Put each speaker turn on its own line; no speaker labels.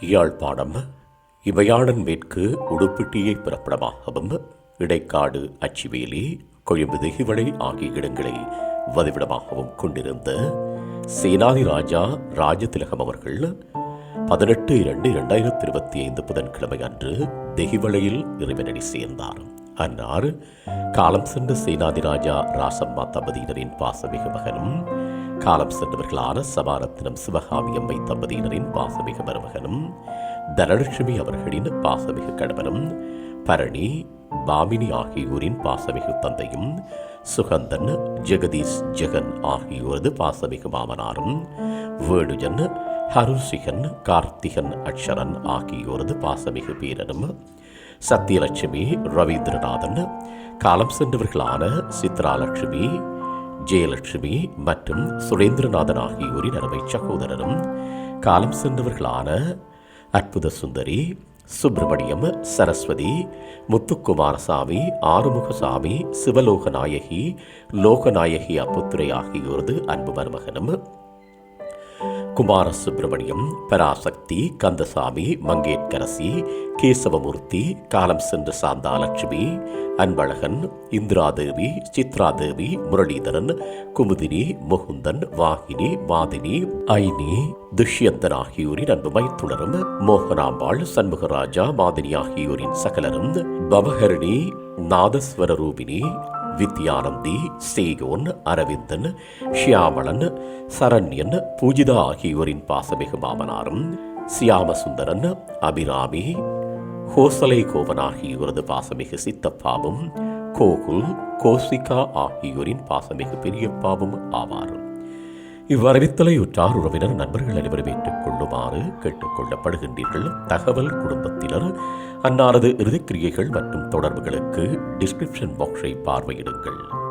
யாழ்ப்பாணம் இவையாளன் மேற்கு உடுப்பிட்டியை பிறப்பிடமாகவும் இடைக்காடு அச்சிவேலி கொழும்பு திகிவளை ஆகிய இடங்களை வதிவிடமாகவும் கொண்டிருந்த சேனாதி ராஜா ராஜதிலகம் அவர்கள் பதினெட்டு இரண்டு இரண்டாயிரத்தி இருபத்தி ஐந்து புதன்கிழமை அன்று தெஹிவளையில் இறைவனடி சேர்ந்தார். அன்னார் காலம் சென்ற சேனாதிராஜா ராசம்மா தம்பதியினரின் பாசமிகு மகனும் காலம் சென்றவர்களான சபாரத்தினம் சிவகாமி அம்மை தம்பதியினரின் பாசமிகு மருமகனும் தனலட்சுமி அவர்களின் பாசமிகு கணவனும் பரணி பாமினி ஆகியோரின் பாசமிகு தந்தையும் சுகந்தன் ஜெகதீஷ் ஜெகன் ஆகியோரது பாசமிகு மாமனாரும் வேணுஜன் ஹருசிகன் கார்த்திகன் அக்ஷரன் ஆகியோரது பாசமிகு பீரனும் சத்யலட்சுமி ரவீந்திரநாதன் காலம் சென்றவர்களான சித்ராலட்சுமி ஜெயலட்சுமி மற்றும் சுரேந்திரநாதன் ஆகியோரின் அருமை சகோதரரும் காலம் சென்றவர்களான அற்புத சுந்தரி சுப்பிரமணியம் சரஸ்வதி முத்துக்குமாரசாமி ஆறுமுகசாமி சிவலோகநாயகி லோகநாயகி அப்புத்துரை ஆகியோரது அன்பு மருமகனும் குமார சுப்பிரமணியம் பராசக்தி கந்தசாமி மங்கேட்கரசி கேசவமூர்த்தி காலம் சென்ற சாந்தாலட்சுமி அன்பழகன் இந்திராதேவி சித்ராதேவி முரளிதரன் குமுதினி முகுந்தன் வாகினி மாதினி ஐனி துஷ்யந்தன் ஆகியோரின் அன்பு மைத்துணரும் மோகனாம்பாள் சண்முகராஜா மாதினி ஆகியோரின் சகலரும் பவஹரிணி நாதஸ்வர ரூபினி வித்யானந்தி சேயோன் அரவிந்தன் ஷியாமளன் சரண்யன் பூஜிதா ஆகியோரின் பாசமிகு மாமனாரும் சியாமசுந்தரன் அபிராமி கோசலை கோவன் இவரது பாசமிகு சித்தப்பாவும் கோகுல் கோசிகா ஆகியோரின் பாசமிகு பெரியப்பாவும் ஆவார். இவ்வரவித்தலை உற்றார் உறவினர் நண்பர்கள் அனைவரும் ஏற்றுக் கொள்ளுமாறு தகவல் குடும்பத்தினர் அன்னாரது இறுதிக்கிரியைகள் மற்றும் தொடர்புகளுக்கு டிஸ்கிரிப்ஷன் பாக்ஸை பார்வையிடுங்கள்.